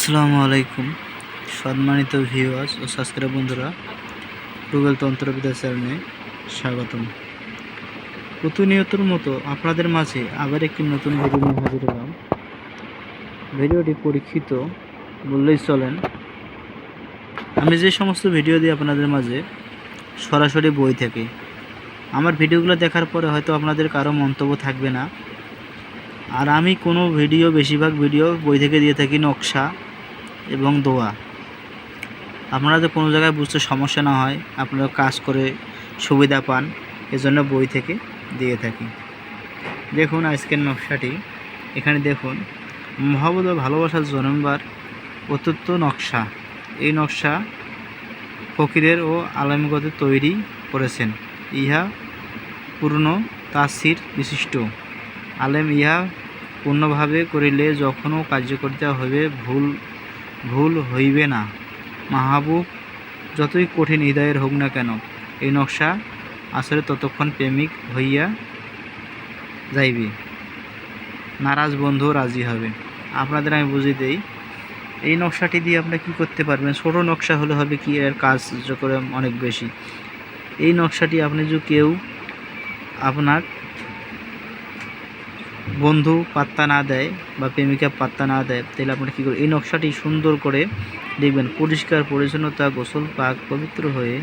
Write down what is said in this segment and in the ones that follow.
আসসালামু আলাইকুম, সম্মানিত ভিউয়ার্স ও সাবস্ক্রাইব বন্ধুরা গুগল তন্ত্রবিদ্যা চ্যানেলে স্বাগতম। প্রতিনিয়তর মতো আপনাদের মাঝে আবার একটি নতুন ভিডিও নিয়ে হাজির হলাম। ভিডিওটি পরীক্ষিত বললেই চলেন। আমি যে সমস্ত ভিডিও দিই আপনাদের মাঝে সরাসরি বই থেকে, আমার ভিডিওগুলো দেখার পরে হয়তো আপনাদের কারও মন্তব্য থাকবে না। আর আমি কোনো ভিডিও বেশিরভাগ ভিডিও বই থেকে দিয়ে থাকি নকশা। এবং দোয়া। আপনারা তো কোনো জায়গায় বুঝতে সমস্যা না হয়, আপনারা কাজ করে সুবিধা পান, এজন্য বই থেকে দিয়ে থাকি। দেখুন আজকের নকশাটি। এখানে দেখুন মহাবত ভালোবাসার জন্মবার অত্যন্ত নকশা। এই নকশা ফকিরের ও আলমগতে তৈরি করেছেন। ইহা পূর্ণ তাসির বিশিষ্ট। আলেম ইহা পূর্ণভাবে করিলে যখনও কার্যকরিতা হইবে, ভুল ভুল হইবে না। মাহবুব যতই কঠিন হৃদয়ের হোক না কেন, এই নকশা আসলে ততক্ষণ প্রেমিক হইয়া যাইবে। নারাজ বন্ধু রাজি হবে। আপনাদের আমি বুঝিয়ে দেই, এই নকশাটি দিয়ে আপনারা কী করতে পারবেন? ছোটো নকশা হলে হবে কি? এর কাজ করে অনেক বেশি। এই নকশাটি আপনি যদি কেউ আপনার বন্ধু পাত্তা না দেয় বা প্রেমিকা পাত্তা না দেয়, তাহলে আপনারা কী করবেন? এই নকশাটি সুন্দর করে দেখবেন, পরিষ্কার, পরিচ্ছন্নতা, গোসল পাক, পবিত্র হয়ে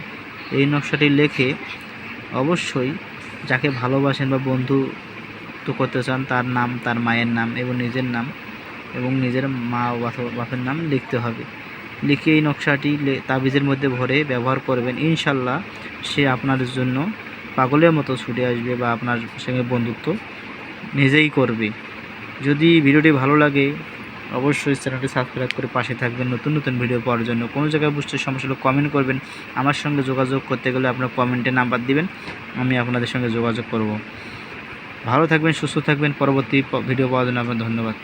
এই নকশাটি লেখে অবশ্যই যাকে ভালোবাসেন বা বন্ধু তো করতে চান, তার নাম, তার মায়ের নাম এবং নিজের নাম এবং নিজের মা বাপের নাম লিখতে হবে। লিখে এই নকশাটি তাবিজের মধ্যে ভরে ব্যবহার করবেন। ইনশাল্লাহ সে আপনার জন্য পাগলের মতো ছুটে আসবে বা আপনার সঙ্গে বন্ধুত্ব নিজেই করবে। যদি ভিডিওটি ভালো লাগে, অবশ্যই চ্যানেলটি সাবস্ক্রাইব করে পাশে থাকবেন। নতুন নতুন ভিডিও পাওয়ার জন্য কোনো জায়গায় বুঝতে সমস্যা হলে কমেন্ট করবেন। আমার সঙ্গে যোগাযোগ করতে গেলে আপনার কমেন্টে নাম্বার দিবেন। আমি আপনাদের সঙ্গে যোগাযোগ করব। ভালো থাকবেন, সুস্থ থাকবেন। পরবর্তী ভিডিও পাওয়ার জন্য আপনার ধন্যবাদ।